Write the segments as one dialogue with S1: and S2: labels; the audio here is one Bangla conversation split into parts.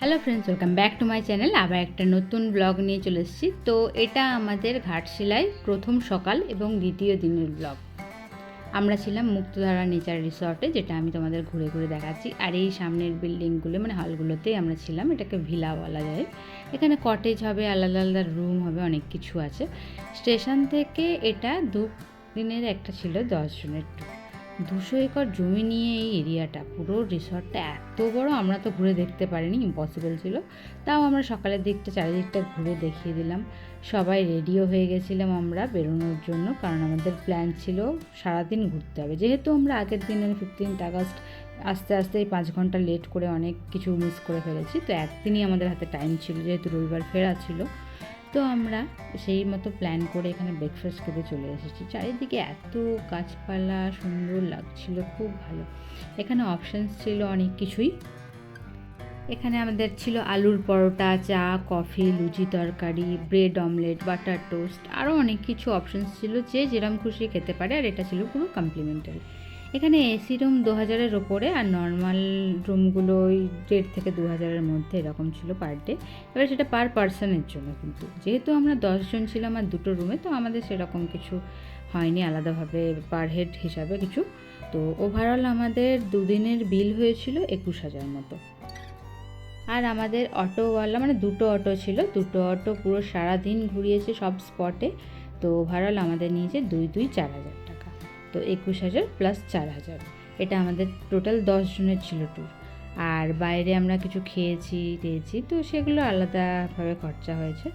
S1: Hello friends welcome back to my channel আবার একটা নতুন ব্লগ নিয়ে চলে এসেছি। তো এটা আমাদের ঘাটশিলায় প্রথম সকাল এবং দ্বিতীয় দিনের ব্লগ আমরা ছিলাম মুক্তধারা নেচার রিসর্টে যেটা আমি তোমাদের ঘুরে ঘুরে দেখাচ্ছি। আর এই সামনের বিল্ডিংগুলো মানে হলগুলোতেই আমরা ছিলাম। এটাকে ভিলা বলা যায়। এখানে কটেজ হবে, আলাদা আলাদা রুম হবে, অনেক কিছু আছে। স্টেশন থেকে এটা দু দিনের একটা ছিল, দশ জনের ট্যুর দুশো একর জমি নিয়ে এই এরিয়াটা, পুরো রিসর্টটা এত বড়, আমরা তো ঘুরে দেখতে পারিনি ইম্পসিবল ছিল। তাও আমরা সকালের দিকটা চারিদিকটা ঘুরে দেখিয়ে দিলাম। সবাই রেডিও হয়ে গেছিলাম আমরা বেরোনোর জন্য, কারণ আমাদের প্ল্যান ছিল সারাদিন ঘুরতে হবে। যেহেতু আমরা আগের দিন ফিফটিন্থ আগস্ট আস্তে আস্তে এই পাঁচ ঘণ্টা লেট করে অনেক কিছু মিস করে ফেলেছি, তো একদিনই আমাদের হাতে টাইম ছিল, যেহেতু রবিবার ফেরা ছিল। তো আমরা সেই মতো প্ল্যান করে এখানে ব্রেকফাস্ট খেতে চলে এসেছি। চারিদিকে এত গাছপালা, সুন্দর লাগছিল, খুব ভালো। এখানে অপশানস ছিল অনেক কিছুই। এখানে আমাদের ছিল আলুর পরোটা, চা কফি লুচি তরকারি ব্রেড অমলেট বাটার টোস্ট আরও অনেক কিছু অপশানস ছিল যে যেরম খুশি খেতে পারে আর এটা ছিল পুরো কমপ্লিমেন্টারি এখানে এসি রুম দু হাজারের ওপরে আর নর্মাল রুমগুলো ওই দেড় থেকে দু হাজারের মধ্যে এরকম ছিল পার ডে এবার সেটা পার পার্সনের জন্য কিন্তু। যেহেতু আমরা দশজন ছিলাম আর দুটো রুমে তো আমাদের সেরকম কিছু হয়নি আলাদাভাবে পার হেড হিসাবে কিছু। তো ওভারঅল আমাদের দুদিনের বিল হয়েছিল একুশ হাজার মতো। আর আমাদের অটোওয়ালা মানে দুটো অটো ছিল। দুটো অটো পুরো সারা দিন ঘুরিয়েছে সব স্পটে তো ওভারঅল আমাদের নিয়েছে দুই দুই চার হাজার। তো একুশ হাজার প্লাস চার হাজার। এটা আমাদের টোটাল দশ জনের ছিল ট্যুর আর বাইরে আমরা কিছু খেয়েছি, দিয়েছি, তো সেগুলো আলাদাভাবে খরচা হয়েছে।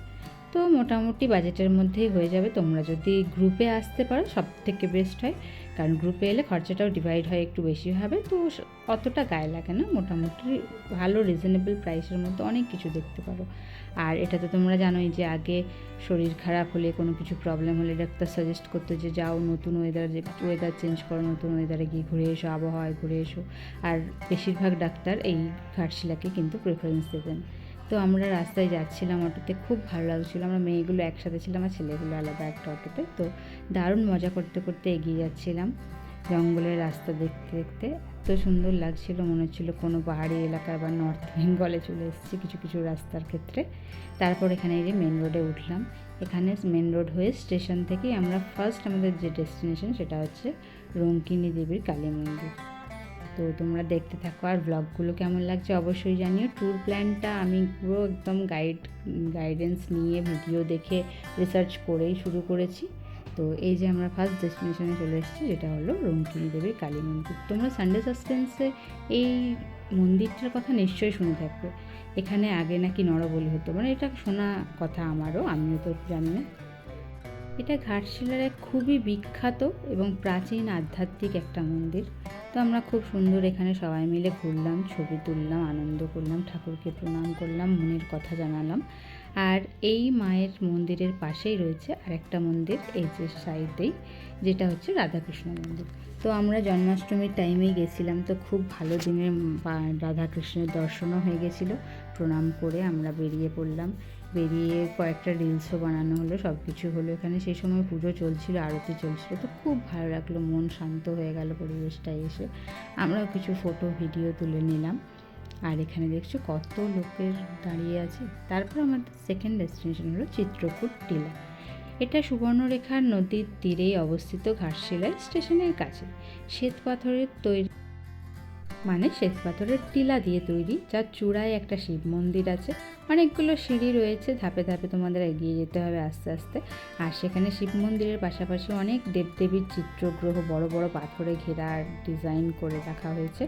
S1: তো মোটামুটি বাজেটের মধ্যেই হয়ে যাবে। তোমরা যদি গ্রুপে আসতে পারো সব থেকে বেস্ট হয়। কারণ গ্রুপে এলে খরচাটাও ডিভাইড হয়, একটু বেশি হবে। তো অতটা গায়ে লাগে না। মোটামুটি ভালো রিজনেবল প্রাইসের মধ্যে অনেক কিছু দেখতে পারো। আর এটা তো তোমরা জানোই যে আগে শরীর খারাপ হলে, কোনো কিছু প্রবলেম হলে ডাক্তার সাজেস্ট করতো যে যাও নতুন ওয়েদার যে ওয়েদার চেঞ্জ করো, নতুন ওয়েদারে গিয়ে ঘুরে এসো, আবহাওয়ায় ঘুরে এসো। আর বেশিরভাগ ডাক্তার এই ঘাটশিলাকে কিন্তু প্রেফারেন্স দেবেন। তো আমরা রাস্তায় যাচ্ছিলাম অটোতে, খুব ভালো লাগছিল। আমরা মেয়েগুলো একসাথে ছিলাম আর ছেলেগুলো আলাদা একটা অটোতে। তো দারুণ মজা করতে করতে এগিয়ে যাচ্ছিলাম জঙ্গলের রাস্তা দেখতে দেখতে। এত সুন্দর লাগছিল, মনে হচ্ছিল কোনো পাহাড়ি এলাকায় বা নর্থ বেঙ্গলে চলে এসেছি কিছু কিছু রাস্তার ক্ষেত্রে। তারপর এখানে যে মেন রোডে উঠলাম। এখানে মেন রোড হয়ে স্টেশন থেকেই আমরা ফার্স্ট আমাদের যে ডেস্টিনেশন সেটা হচ্ছে রঙ্কিনী দেবীর কালী মন্দির। তো তোমরা দেখতে থাকো আর ব্লগগুলো কেমন লাগছে অবশ্যই জানিও। ট্যুর প্ল্যানটা আমি পুরো একদম গাইড গাইডেন্স নিয়ে ভিডিও দেখে রিসার্চ করেই শুরু করেছি। তো এই যে আমরা ফার্স্ট ডেস্টিনেশনে চলে এসেছি, যেটা হলো রঙ্কিনী দেবীর কালী মন্দির। তোমরা সানডে সাসপেন্সে এই মন্দিরটার কথা নিশ্চয়ই শুনে থাকবে। এখানে আগে নাকি নরবলি হতো মানে এটা শোনা কথা আমারও, আমিও তো জানি না। এটা ঘাটশিলার এক খুবই বিখ্যাত এবং প্রাচীন আধ্যাত্মিক একটা মন্দির। তো আমরা খুব সুন্দর এখানে সবাই মিলে ঘুরলাম, ছবি তুললাম, আনন্দ করলাম, ঠাকুরকে প্রণাম করলাম, মনের কথা জানালাম। আর এই মায়ের মন্দিরের পাশেই রয়েছে আরেকটা মন্দির, এই যে সাইডেই, যেটা হচ্ছে রাধাকৃষ্ণ মন্দির। তো আমরা জন্মাষ্টমীর টাইমেই গেছিলাম, তো খুব ভালো দিনের রাধাকৃষ্ণের দর্শনও হয়ে গেছিল। প্রণাম করে আমরা বেরিয়ে পড়লাম। বেরিয়ে কয়েকটা রিলসও বানানো হলো সব কিছু হলো এখানে। সেই সময় পুজো চলছিল, আরতি চলছিল, তো খুব ভালো লাগল, মন শান্ত হয়ে গেল পরিবেশটা এসে। আমরাও কিছু ফটো ভিডিও তুলে নিলাম। আর এখানে দেখছ কত লোকের দাঁড়িয়ে আছে। তারপর আমাদের সেকেন্ড ডেস্টিনেশন হলো চিত্রকূট টিলা। এটা সুবর্ণরেখার নদীর তীরেই অবস্থিত ঘাটশিলায় স্টেশনের কাছে। শ্বেত পাথরের তৈরি মানে শ্বেত পাথরের টিলা দিয়ে তৈরি, যার চূড়ায় একটা শিব মন্দির আছে। অনেকগুলো সিঁড়ি রয়েছে, ধাপে ধাপে তোমাদের এগিয়ে যেতে হবে আস্তে আস্তে। আর সেখানে শিব মন্দিরের পাশাপাশি অনেক দেবদেবীর চিত্রগ্রহ, বড় বড় পাথরে ঘেরা ডিজাইন করে রাখা হয়েছে।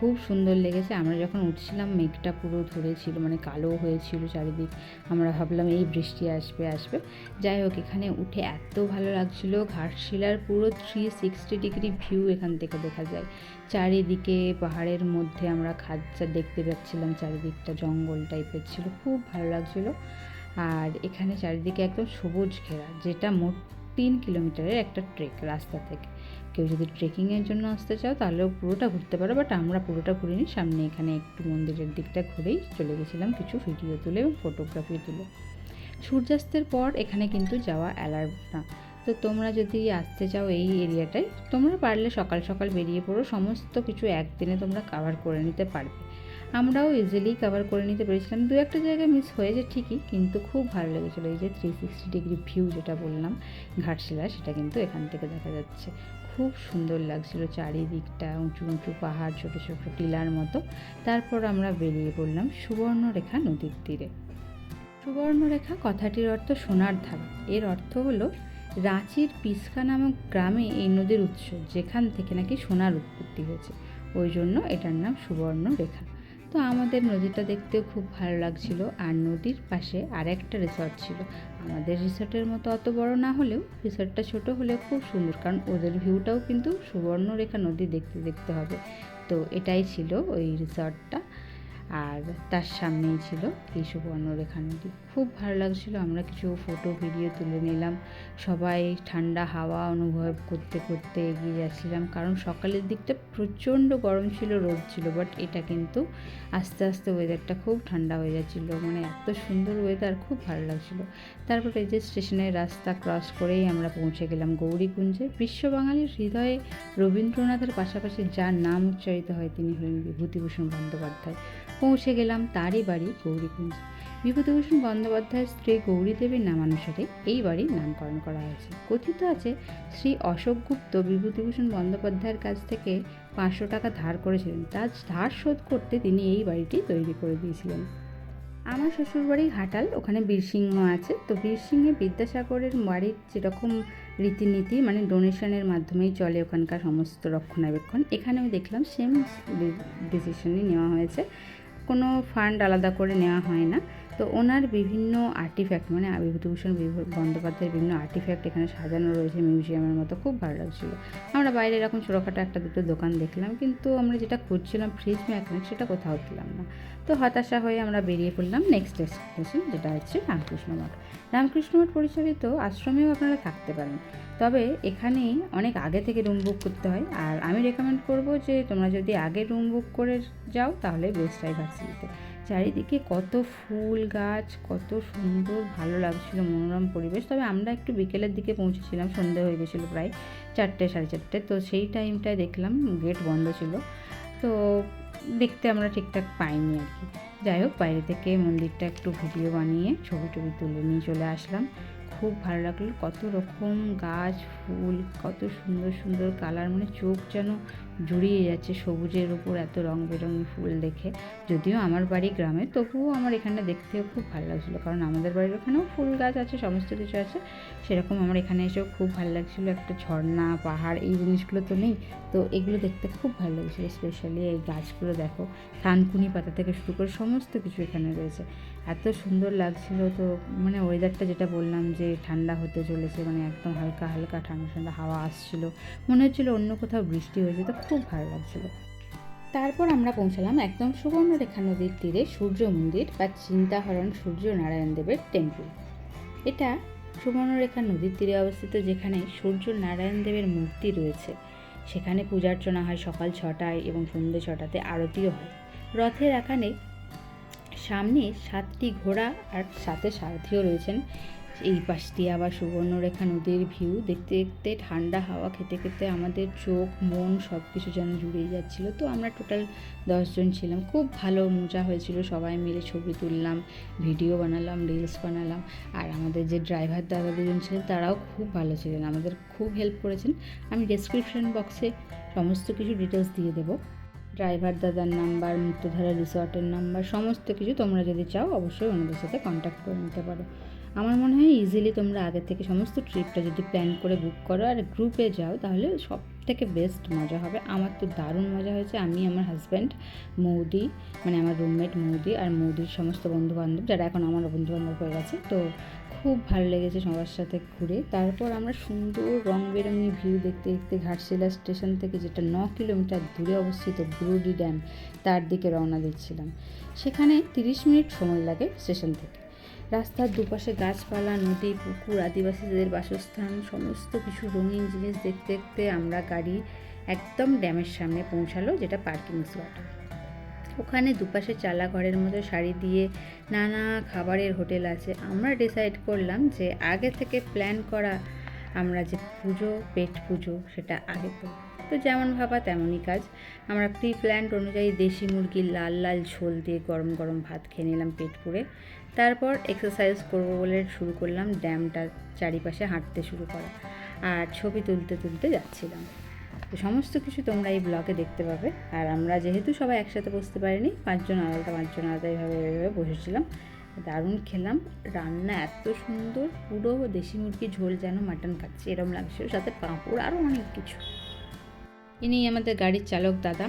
S1: খুব সুন্দর লেগেছে। আমরা যখন উঠছিলাম, মেঘটা পুরো ধরেছিল মানে কালো হয়েছিল চারিদিক। আমরা ভাবলাম, এই বৃষ্টি আসবে আসবে। যাই হোক, এখানে উঠে এত ভালো লাগছিল। ঘাটশিলার পুরো থ্রি সিক্সটি ডিগ্রি ভিউ এখান থেকে দেখা যায়। চারিদিকে পাহাড়ের মধ্যে আমরা খাদ্যা দেখতে পাচ্ছিলাম, চারিদিকটা জঙ্গল টাইপের ছিল। খুব ভালো লাগছিল। আর এখানে চারিদিকে একদম সবুজ ঘেরা, যেটা মোট তিন কিলোমিটারের একটা ট্রেক রাস্তা থেকে। কেউ যদি ট্রেকিংয়ের জন্য আসতে চাও, তাহলেও পুরোটা ঘুরতে পারো বাট আমরা পুরোটা ঘুরিনি। সামনে এখানে একটু মন্দিরের দিকটা ঘুরেই চলে গেছিলাম কিছু ভিডিও তুলে এবং ফটোগ্রাফি তুলে। সূর্যাস্তের পর এখানে কিন্তু যাওয়া অ্যালার্ম না। তো তোমরা যদি আসতে চাও এই এরিয়াটায় তোমরা পারলে সকাল সকাল বেরিয়ে পড়ো। সমস্ত কিছু একদিনে তোমরা কাভার করে নিতে পারবে। আমরাও ইজিলি কভার করে নিতে পেরেছিলাম। দু একটা জায়গায় মিস হয়েছে ঠিকই, কিন্তু খুব ভালো লেগেছিলো। এই যে থ্রি সিক্সটি ডিগ্রি ভিউ যেটা বললাম ঘাটশিলা সেটা কিন্তু এখান থেকে দেখা যাচ্ছে। খুব সুন্দর লাগছিল চারিদিকটা উঁচু উঁচু পাহাড়, ছোটো ছোটো টিলার মতো। তারপর আমরা বেরিয়ে পড়লাম সুবর্ণরেখা নদীর তীরে। সুবর্ণরেখা কথাটির অর্থ সোনার ধারা। এর অর্থ হলো রাঁচির পিসকা নামক গ্রামে এই নদীর উৎস, যেখান থেকে নাকি সোনার উৎপত্তি হয়েছে। ওই জন্য এটার নাম সুবর্ণরেখা। তো আমাদের নদীটা দেখতেও খুব ভালো লাগছিল। আর নদীর পাশে আর একটা রিসর্ট ছিল। আমাদের রিসর্টের মতো অত বড় না হলেও রিসর্টটা ছোট হলেও খুব সুন্দর। কারণ ওদের ভিউটাও কিন্তু সুবর্ণরেখা নদী দেখতে দেখতে হবে। তো এটাই ছিল ওই রিসর্টটা আর তার সামনেই ছিল এই সুবর্ণরেখা নদী। খুব ভালো লাগছিল। আমরা কিছু ফটো ভিডিও তুলে নিলাম। সবাই ঠান্ডা হাওয়া অনুভব করতে করতে এগিয়ে যাচ্ছিলাম। কারণ সকালের দিকটা প্রচণ্ড গরম ছিল, রোদ ছিল বাট এটা কিন্তু আস্তে আস্তে ওয়েদারটা খুব ঠান্ডা হয়ে যাচ্ছিল। মানে এত সুন্দর ওয়েদার খুব ভালো লাগছিল। তারপরে যে স্টেশনের রাস্তা ক্রস করেই আমরা পৌঁছে গেলাম গৌরীকুঞ্জে। বিশ্ব বাঙালির হৃদয়ে রবীন্দ্রনাথের পাশাপাশি যার নাম উচ্চারিত হয়, তিনি হলেন বিভূতিভূষণ বন্দ্যোপাধ্যায়। পৌঁছে গেলাম তারই বাড়ি গৌরীকুঞ্জ। বিভূতিভূষণ বন্দ্যোপাধ্যায়ের স্ত্রী গৌরী দেবীর নামানুসারে এই বাড়ির নামকরণ করা হয়েছে। কথিত আছে, শ্রী অশোক গুপ্ত বিভূতিভূষণ বন্দ্যোপাধ্যায়ের কাছ থেকে পাঁচশো টাকা ধার করেছিলেন। তার ধার শোধ করতে তিনি এই বাড়িটি তৈরি করে দিয়েছিলেন। আমার শ্বশুরবাড়ি ঘাটাল ওখানে বীরসিংহ আছে। তো বীরসিংহে বিদ্যাসাগরের বাড়ির যেরকম রীতিনীতি মানে ডোনেশনের মাধ্যমেই চলে ওখানকার সমস্ত রক্ষণাবেক্ষণ, এখানেও দেখলাম সেম ডিসিশনই নেওয়া হয়েছে। কোনো ফান্ড আলাদা করে নেওয়া হয় না। তো ওনার বিভিন্ন আর্টিফ্যাক্ট মানে বিভূতিভূষণ বন্দ্যোপাধ্যায়ের বিভিন্ন আর্টিফ্যাক্ট এখানে সাজানো রয়েছে মিউজিয়ামের মতো। খুব ভালো লাগছিল। আমরা বাইরে এরকম ছোটোখাটো একটা দুটো দোকান দেখলাম, কিন্তু আমরা যেটা খুঁজছিলাম ফ্রিজ ম্যাগনেট সেটা কোথাও পেলাম না। তো হতাশা হয়ে আমরা বেরিয়ে পড়লাম নেক্সট ডেস্টিনেশন যেটা হচ্ছে রামকৃষ্ণ মঠ। রামকৃষ্ণ মঠ পরিচালিত আশ্রমেও আপনারা থাকতে পারেন। তবে এখানে অনেক আগে থেকে রুম বুক করতে হয়, আর আমি রেকমেন্ড করব যে তোমরা যদি আগে রুম বুক করে যাও, তাহলে বেস্ট হয় ভার্সিটিতে চারিদিকে কত ফুল গাছ, কত সুন্দর, ভালো লাগছিল, মনোরম পরিবেশ। তবে আমরা একটু বিকেলের দিকে পৌঁছেছিলাম, সন্ধে হয়ে গেছিল প্রায় চারটে, সাড়ে চারটে। তো সেই টাইমটায় দেখলাম গেট বন্ধ ছিল। তো দেখতে আমরা ঠিকঠাক পাইনি আর কি। যাই হোক, বাইরে থেকে মন্দিরটা একটু ভিডিও বানিয়ে ছবি টবি তুলে নিয়ে চলে আসলাম। খুব ভালো লাগল, কত রকম গাছ, ফুল, কত সুন্দর সুন্দর কালার মানে চোখ যেন জুড়িয়ে যাচ্ছে সবুজের উপর এত রং বেরঙি ফুল দেখে। যদিও আমার বাড়ি গ্রামে, তবুও আমার এখানে দেখতেও খুব ভালো লাগছিল। কারণ আমাদের বাড়ির ওখানেও ফুল গাছ আছে, সমস্ত কিছু আছে। সেরকম আমার এখানে এসেও খুব ভালো লাগছিল। একটা ঝর্ণা, পাহাড়, এই জিনিসগুলো তো নেই। তো এগুলো দেখতে খুব ভালো লাগছিল। স্পেশালি এই গাছগুলো দেখো। থানকুনি পাতা থেকে শুরু করে সমস্ত কিছু এখানে রয়েছে। এত সুন্দর লাগছিল তো মানে ওয়েদারটা যেটা বললাম যে ঠান্ডা হতে চলেছে মানে একদম হালকা হালকা ঠান্ডা ঠান্ডা হাওয়া আসছিল। মনে হচ্ছিল অন্য কোথাও বৃষ্টি হয়েছে, তো খুব ভালো লাগছিল। তারপর আমরা পৌঁছালাম একদম সুবর্ণরেখা নদীর তীরে সূর্য মন্দির বা চিন্তাহরণ সূর্য নারায়ণ দেবের টেম্পল এটা সুবর্ণরেখা নদীর তীরে অবস্থিত, যেখানে সূর্য নারায়ণ দেবের মূর্তি রয়েছে। সেখানে পূজার্চনা হয় সকাল ছটায় এবং সন্ধ্যে ছটাতে আরতিও হয়। রথের আখানে সামনে সাতটি ঘোড়া আর সাথে সারথিও রয়েছেন। এই পাশ দিয়ে আবার সুবর্ণরেখা নদীর ভিউ দেখতে দেখতে ঠান্ডা হাওয়া, খেতে খেতে আমাদের চোখ, মন সব কিছু যেন জুড়িয়ে যাচ্ছিল। তো আমরা টোটাল দশজন ছিলাম। খুব ভালো মজা হয়েছিল। সবাই মিলে ছবি তুললাম ভিডিও বানালাম রিলস বানালাম। আর আমাদের যে ড্রাইভার দাদা দুজন ছিলেন, তারাও খুব ভালো ছিলেন। আমাদের খুব হেল্প করেছেন। আমি ডেসক্রিপশন বক্সে সমস্ত কিছু ডিটেলস দিয়ে দেবো। ড্রাইভার দাদার নাম্বার মুক্তধারা রিসর্টের নাম্বার, সমস্ত কিছু তোমরা যদি চাও, অবশ্যই ওনাদের সাথে কন্ট্যাক্ট করে নিতে পারো। আমার মনে হয় ইজিলি তোমরা আগে থেকে সমস্ত ট্রিপটা যদি প্ল্যান করে বুক করো আর গ্রুপে যাও, তাহলে সব থেকে বেস্ট মজা হবে। আমার তো দারুণ মজা হয়েছে। আমি, আমার হাজব্যান্ড মৌদি মানে আমার রুমমেট মৌদি আর মৌদির সমস্ত বন্ধু বান্ধব যারা এখন আমার বন্ধু বান্ধব হয়ে গেছে, তো খুব ভালো লেগেছে সবার সাথে ঘুরে। তারপর আমরা সুন্দর রং বেরঙি ভিউ দেখতে দেখতে ঘাটশিলা স্টেশন থেকে যেটা ন কিলোমিটার দূরে অবস্থিত ব্রুডি ড্যাম, তার দিকে রওনা দিচ্ছিলাম। সেখানে তিরিশ মিনিট সময় লাগে স্টেশন থেকে। রাস্তার দুপাশে গাছপালা, নদী, পুকুর, আদিবাসীদের বাসস্থান, সমস্ত কিছু রঙিন জিনিস দেখতে দেখতে আমরা গাড়ি একদম ড্যামের সামনে পৌঁছালো, যেটা পার্কিং স্লট। ওখানে দুপাশে চালা ঘরের মতো শাড়ি দিয়ে নানা খাবারের হোটেল আছে। আমরা ডিসাইড করলাম যে আগে থেকে প্ল্যান করা আমরা যে পুজো, পেট পুজো সেটা আগে করব। তো যেমন ভাবা তেমনই কাজ। আমরা প্রি প্ল্যান্ড অনুযায়ী দেশি মুরগির লাল লাল ঝোল দিয়ে গরম গরম ভাত খেয়ে নিলাম পেট পুড়ে। তারপর এক্সারসাইজ করব বলে শুরু করলাম ড্যামটার চারিপাশে হাঁটতে শুরু করা। আর ছবি তুলতে তুলতে যাচ্ছিলাম। তো সমস্ত কিছু তোমরা এই ব্লগে দেখতে পাবে। আর আমরা যেহেতু সবাই একসাথে বসতে পারিনি, পাঁচজন আলাদা পাঁচজন আলাদা এইভাবে এইভাবে বসেছিলাম। দারুণ খেলাম। রান্না এত সুন্দর, পুরো দেশি মুরগির ঝোল যেন মাটন খাচ্ছি এরম লাগছিল সাথে পাঁপড় আরও অনেক কিছু। ইনি আমাদের গাড়ির চালক দাদা।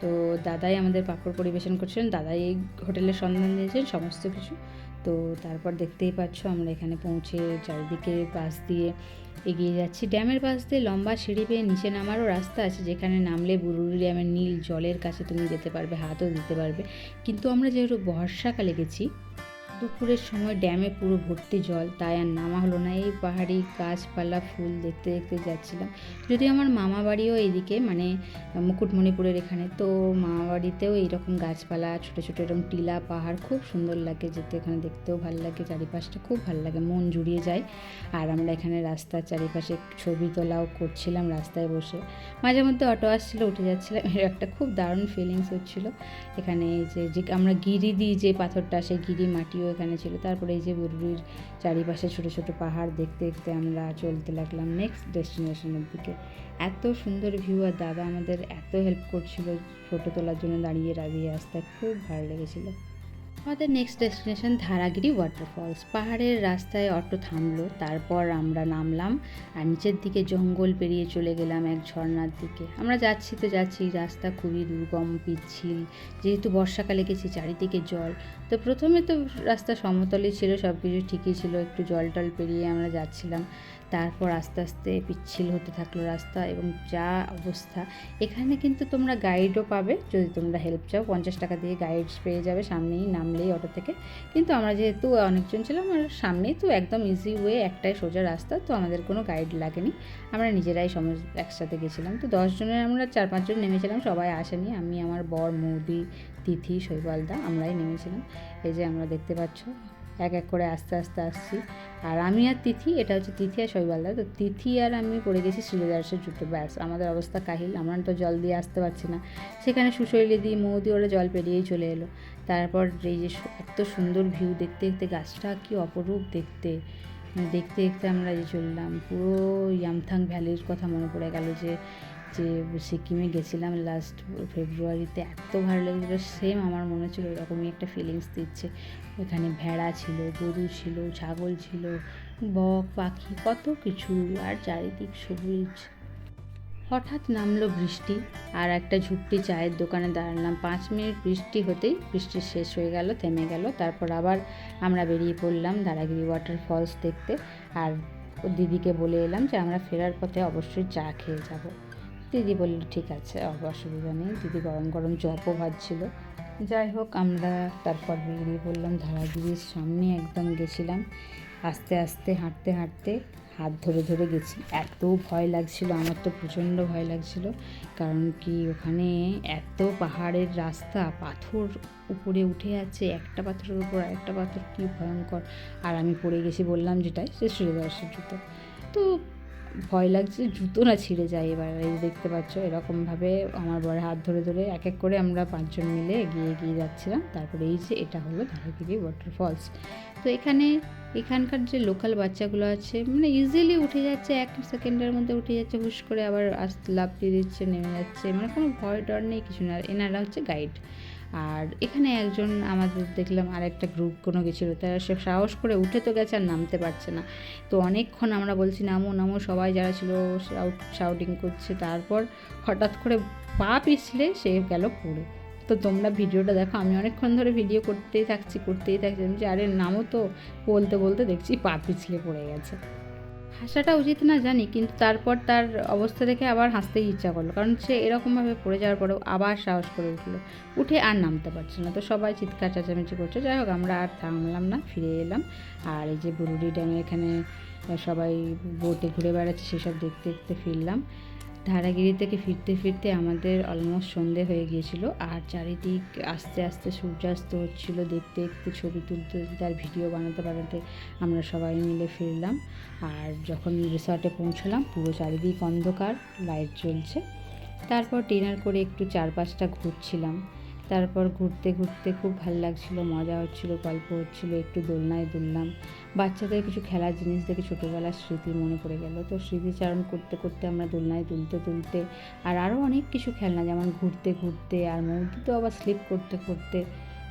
S1: তো দাদাই আমাদের পাঁপড় পরিবেশন করছিলেন দাদাই এই হোটেলের সন্ধান দিয়েছেন, সমস্ত কিছু। তো তারপর দেখতেই পাচ্ছ আমরা এখানে পৌঁছে চারিদিকে পাশ দিয়ে এগিয়ে যাচ্ছি। ড্যামের পাশ দিয়ে লম্বা সিঁড়ি পেয়ে নিচে নামারও রাস্তা আছে, যেখানে নামলে বুরুরি ড্যামের নীল জলের কাছে তুমি যেতে পারবে, হাতও দিতে পারবে। কিন্তু আমরা যেহেতু বর্ষাকালে গেছি দুপুরের সময় ড্যামে পুরো ভর্তি জল, তাই আর নামা হলো না। এই পাহাড়ি গাছপালা, ফুল দেখতে দেখতে যাচ্ছিলাম। যদি আমার মামা বাড়িও এইদিকে মানে মুকুটমণিপুরের এখানে। তো মামা বাড়িতেও এইরকম গাছপালা, ছোটো ছোটো এরকম টিলা, পাহাড় খুব সুন্দর লাগে যেতে। এখানে দেখতেও ভালো লাগে, চারিপাশটা খুব ভালো লাগে, মন জুড়িয়ে যায়। আর আমরা এখানে রাস্তার চারিপাশে ছবি তোলাও করছিলাম রাস্তায় বসে। মাঝে মধ্যে অটো আসছিল, উঠে যাচ্ছিলাম এর একটা খুব দারুণ ফিলিংস হচ্ছিল। এখানে যে যে আমরা গিরি দিই যে পাথরটা, সেই গিরি মাটিও এখানে ছিল। তারপরে এই যে বুড়বুড়ির চারিপাশে ছোটো ছোটো পাহাড় দেখতে দেখতে আমরা চলতে লাগলাম নেক্সট ডেস্টিনেশনের দিকে। এত সুন্দর ভিউ আর দাদা আমাদের এত হেল্প করছিল ফটো তোলার জন্য দাঁড়িয়ে দাঁড়িয়ে আসতে। খুব ভালো লেগেছিলো। আমাদের নেক্সট ডেস্টিনেশন ধারাগিরি ওয়াটারফলস পাহাড়ের রাস্তায় অটো থামলো, তারপর আমরা নামলাম আর নিচের দিকে জঙ্গল পেরিয়ে চলে গেলাম এক ঝর্ণার দিকে। আমরা যাচ্ছি তো যাচ্ছি, রাস্তা খুবই দুর্গম, পিচ্ছিল, যেহেতু বর্ষাকালে গেছি চারিদিকে জল। তো প্রথমে তো রাস্তা সমতলই ছিল সব কিছু ঠিকই ছিল, একটু জল টল পেরিয়ে আমরা যাচ্ছিলাম। তারপর আস্তে আস্তে পিচ্ছিল হতে থাকল রাস্তা এবং যা অবস্থা। এখানে কিন্তু তোমরা গাইডও পাবে, যদি তোমরা হেল্প চাও, পঞ্চাশ টাকা দিয়ে গাইডস পেয়ে যাবে, সামনেই নামলেই অটো থেকে। কিন্তু আমরা যেহেতু অনেকজন ছিলাম, আর সামনেই তো একদম ইজি ওয়ে একটাই সোজা রাস্তা, তো আমাদের কোনো গাইড লাগেনি। আমরা নিজেরাই সমস্ত একসাথে গেছিলাম। তো দশজনের আমরা চার পাঁচজন নেমেছিলাম, সবাই আসেনি। আমি, আমার বর, মৌদি, তিথি, শৈবালদা, আমরাই নেমেছিলাম। এই যে আমরা দেখতে পাচ্ছ এক এক করে আস্তে আস্তে আসছি। আর আমি আর তিথি, এটা হচ্ছে তিথি আর শৈবালদা তো তিথি আর আমি পড়ে গেছি শ্রীলেদার্সের জুতো ব্যাস, আমাদের অবস্থা কাহিল, আমরা তো জল দিয়ে আসতে পারছি না। সেখানে সুশৈলি দি, মৌদি ওরা জল পেরিয়েই চলে এলো। তারপর এই যে এত সুন্দর ভিউ দেখতে দেখতে, গাছটা কি অপরূপ দেখতে। মানে দেখতে দেখতে আমরা যে চললাম, পুরো ইয়ামথাং ভ্যালির কথা মনে পড়ে গেল যে যে সিকিমে গেছিলাম লাস্ট ফেব্রুয়ারিতে, এত ভালো লেগেছিলো। সেম আমার মনে হচ্ছিল এরকমই একটা ফিলিংস দিচ্ছে। এখানে ভেড়া ছিল, গরু ছিল, ছাগল ছিল, বক, পাখি, কত কিছু, আর চারিদিক সবুজ। হঠাৎ নামলো বৃষ্টি, আর একটা ঝুপটি চায়ের দোকানে দাঁড়ালাম। পাঁচ মিনিট বৃষ্টি হতেই বৃষ্টি শেষ হয়ে গেল, থেমে গেল। তারপর আবার আমরা বেরিয়ে পড়লাম দারাগিরি ওয়াটার ফলস দেখতে, আর দিদিকে বলে এলাম যে, আমরা ফেরার পথে অবশ্যই চা খেয়ে যাব। দিদি বলল, ঠিক আছে অসুবিধা নেই। দিদি গরম গরম চপও ভাজছিল। যাই হোক, আমরা তারপর বেরিয়ে পড়লাম ধারাগিরির সামনে, একদম গেছিলাম। আস্তে আস্তে, হাঁটতে হাঁটতে হাত ধরে ধরে গেছি। এত ভয় লাগছিল, আমার তো প্রচণ্ড ভয় লাগছিল। কারণ কি, ওখানে এত পাহাড়ের রাস্তা, পাথর উপরে উঠে আছে, একটা পাথরের উপর একটা পাথর, কী ভয়ঙ্কর। আর আমি পড়ে গেছি বললাম যেটাই, সে শ্রীদর্শের জুতো তো ভয় লাগছে, জুতো না ছিঁড়ে যায় এবার। এই দেখতে পাচ্ছ, এরকমভাবে আমার বড় হাত ধরে ধরে এক এক করে আমরা পাঁচজন মিলে এগিয়ে এগিয়ে যাচ্ছিলাম। তারপরে এই যে এটা হলো ধারাগিরি ওয়াটারফলস তো এখানে এখানকার যে লোকাল বাচ্চাগুলো আছে মানে ইজিলি উঠে যাচ্ছে, এক সেকেন্ডের মধ্যে উঠে যাচ্ছে, হুশ করে আবার আস্তে লাভ দিয়ে দিচ্ছে, নেমে যাচ্ছে। মানে কোনো ভয় ডর নেই, কিছু না। এনারা হচ্ছে গাইড আর এখানে একজন আমাদের দেখলাম আর একটা গ্রুপ কোনো গেছিল তারা সে সাহস করে উঠে তো গেছে আর নামতে পারছে না। তো অনেকক্ষণ আমরা বলছি, নামো নামো। সবাই যারা ছিল শাউট শাউটিং করছে। তারপর হঠাৎ করে পা পিছলে সে গেল পড়ে। তো তোমরা ভিডিওটা দেখো, আমি অনেকক্ষণ ধরে ভিডিও করতেই থাকছি করতেই থাকছি। আমি যে আরে নামও তো। বলতে বলতে দেখছি পা পিছলে পড়ে গেছে। হাসাটা উচিত না জানি, কিন্তু তারপর তার অবস্থা দেখে আবার হাসতেই ইচ্ছা করল। কারণ সে এরকমভাবে পড়ে যাওয়ার পরেও আবার সাহস করে উঠল। উঠে আর নামতে পারছে না। তো সবাই চিৎকার, চেঁচামেচি করছে। যাই হোক, আমরা আর থামলাম না, ফিরে এলাম। আর এই যে বুরুডি ড্যামে এখানে সবাই বোটে ঘুরে বেড়াচ্ছে, সেসব দেখতে দেখতে ফিরলাম। ধারাগিরি থেকে ফিরতে ফিরতে আমাদের অলমোস্ট সন্ধে হয়ে গিয়েছিল। আর চারিদিক আস্তে আস্তে সূর্যাস্ত হচ্ছিল, দেখতে দেখতে ছবি তুলতে তুলতে আর ভিডিও বানাতে বানাতে আমরা সবাই মিলে ফিরলাম। আর যখন রিসর্টে পৌঁছলাম, পুরো চারিদিক অন্ধকার লাইট জ্বলছে। তারপর ডিনার করে একটু চারপাশটা ঘুরছিলাম। তারপর ঘুরতে ঘুরতে খুব ভালো লাগছিল, মজা হচ্ছিল, গল্প হচ্ছিল, একটু দোলনায় দুললাম। বাচ্চাদের কিছু খেলার জিনিস দেখে ছোটোবেলার স্মৃতি মনে পড়ে গেল। তো স্মৃতিচারণ করতে করতে আমরা দোলনায় দুলতে দুলতে আর আরও অনেক কিছু খেলনা, যেমন ঘুরতে ঘুরতে আর মৌদি তো আবার স্লিপ করতে করতে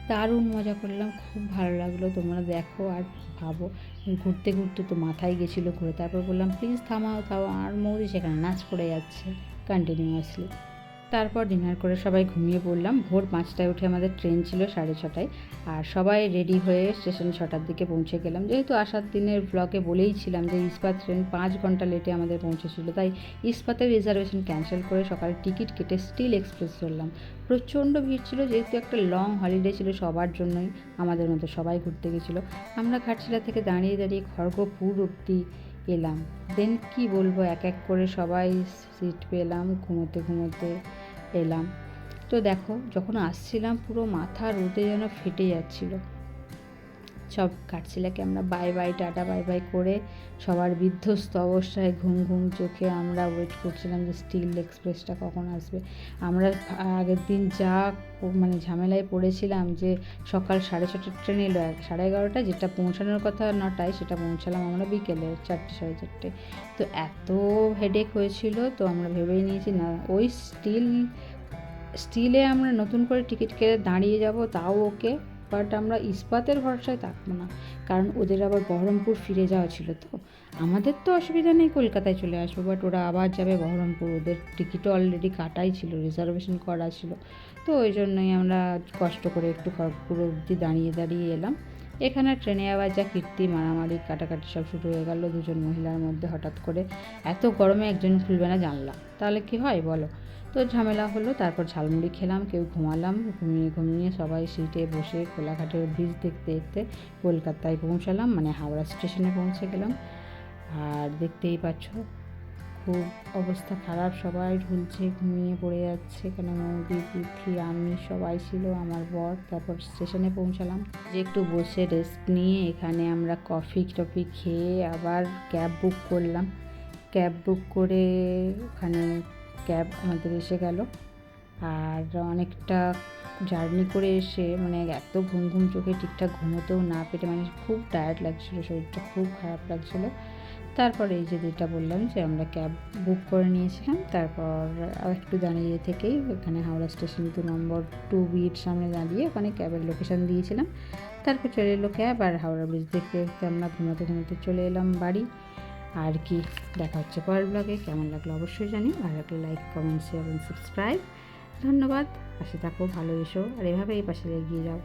S1: দারুণ মজা করলাম। খুব ভালো লাগল, তোমরা দেখো আর ভাবো। ঘুরতে ঘুরতে তো মাথায় গেছিল ঘুরে, তারপর বললাম প্লিজ থামাও থাও আর মৌদি সেখানে নাচ করে যাচ্ছে কন্টিনিউয়াসলি তারপর ডিনার করে সবাই ঘুমিয়ে পড়লাম। ভোর পাঁচটায় উঠে আমাদের ট্রেন ছিল সাড়ে ছটায়। আর সবাই রেডি হয়ে স্টেশন ছটার দিকে পৌঁছে গেলাম। যেহেতু আসার দিনের ব্লগে বলেইছিলাম যে ইস্পাত ট্রেন পাঁচ ঘণ্টা লেটে আমাদের পৌঁছেছিল, তাই ইস্পাতের রিজার্ভেশন ক্যান্সেল করে সকালে টিকিট কেটে স্টিল এক্সপ্রেস ধরলাম প্রচণ্ড ভিড় ছিল, যেহেতু একটা লং হলিডে ছিল সবার জন্যই, আমাদের মতো সবাই ঘুরতে গেছিল। আমরা ঘাটশিলা থেকে দাঁড়িয়ে দাঁড়িয়ে খড়গপুর অব্দি এলাম দেন কি বলব, এক এক করে সবাই সিট পেলাম, ঘুমোতে ঘুমোতে এলাম। তো দেখো, যখন আসছিলাম পুরো মাথা রোদে যেন ফেটে যাচ্ছিল। সব কাটছিলাকে আমরা bye bye tata bye bye করে সবার বিধ্বস্ত অবস্থায় ঘুম ঘুম চোখে আমরা ওয়েট করছিলাম যে স্টিল এক্সপ্রেসটা কখন আসবে। আমরা আগের দিন যা মানে ঝামেলায় পড়েছিলাম যে সকাল সাড়ে ছটার ট্রেন এলো সাড়ে এগারোটায় যেটা পৌঁছানোর কথা নটায় সেটা পৌঁছালাম আমরা বিকেলে চারটে, সাড়ে চারটে। তো এত হেডেক হয়েছিল, তো আমরা ভেবেই নিয়েছি, না, ওই স্টিল স্টিলে আমরা নতুন করে টিকিট কেটে দাঁড়িয়ে যাব, তাও ওকে বাট আমরা ইস্পাতের ভরসায় থাকব না। কারণ ওদের আবার বহরমপুর ফিরে যাওয়া ছিল তো। আমাদের তো অসুবিধা নেই কলকাতায় চলে আসব বাট ওরা আবার যাবে বহরমপুর। ওদের টিকিটও অলরেডি কাটাই ছিল রিজার্ভেশন করা ছিল। তো ওই জন্যই আমরা কষ্ট করে একটু খড়গপুর অবধি দাঁড়িয়ে দাঁড়িয়ে এলাম। এখানে ট্রেনে আবার যা কীর্তি, মারামারি, কাটাকাটি সব শুরু হয়ে গেল। দুজন মহিলার মধ্যে হঠাৎ করে এত গরমে একজন খুলবে না জানলাম তাহলে কি হয় বলো? তো ঝামেলা হলো, তারপর ঝালমুড়ি খেলাম, কেউ ঘুমালাম, ঘুমিয়ে ঘুমিয়ে সবাই সিটে বসে কোলাঘাটের ব্রিজ দেখতে দেখতে কলকাতায় পৌঁছালাম মানে হাওড়া স্টেশনে পৌঁছে গেলাম। আর দেখতেই পাচ্ছ খুব অবস্থা খারাপ, সবাই ঝুলছে ঘুমিয়ে পড়ে যাচ্ছে। এখানে মৌদি তিথি আমি সবাই ছিল, আমার বর। তারপর স্টেশনে পৌঁছালাম। যে একটু বসে রেস্ট নিয়ে এখানে আমরা কফি টফি খেয়ে আবার ক্যাব বুক করলাম। ক্যাব বুক করে ওখানে ক্যাব আমাদের এসে গেল। আর অনেকটা জার্নি করে এসে মানে এত ঘুম ঘুম চোখে ঠিকঠাক ঘুমোতেও না পেরে মানে খুব টায়ার্ড লাগছিল, শরীরটা খুব খারাপ লাগছিল। তারপরে এই যে যেটা বললাম যে আমরা ক্যাব বুক করে নিয়েছিলাম, তারপর আর একটু দাঁড়িয়ে থেকেই ওখানে হাওড়া স্টেশন দু নম্বর টু বির সামনে দাঁড়িয়ে ওখানে ক্যাবের লোকেশান দিয়েছিলাম। তারপর চলে এলো ক্যাব আর হাওড়া ব্রিজ দেখতে দেখতে আমরা ঘুমোতে ঘুমোতে চলে এলাম বাড়ি। আর কি, দেখা হচ্ছে পরের ব্লগে কেমন লাগল অবশ্যই জানি। ভালো লাগলে লাইক কমেন্ট শেয়ার এবং সাবস্ক্রাইব ধন্যবাদ। পাশে থাকো, ভালো এসো। আর এভাবে এই পাশে এগিয়ে যাও।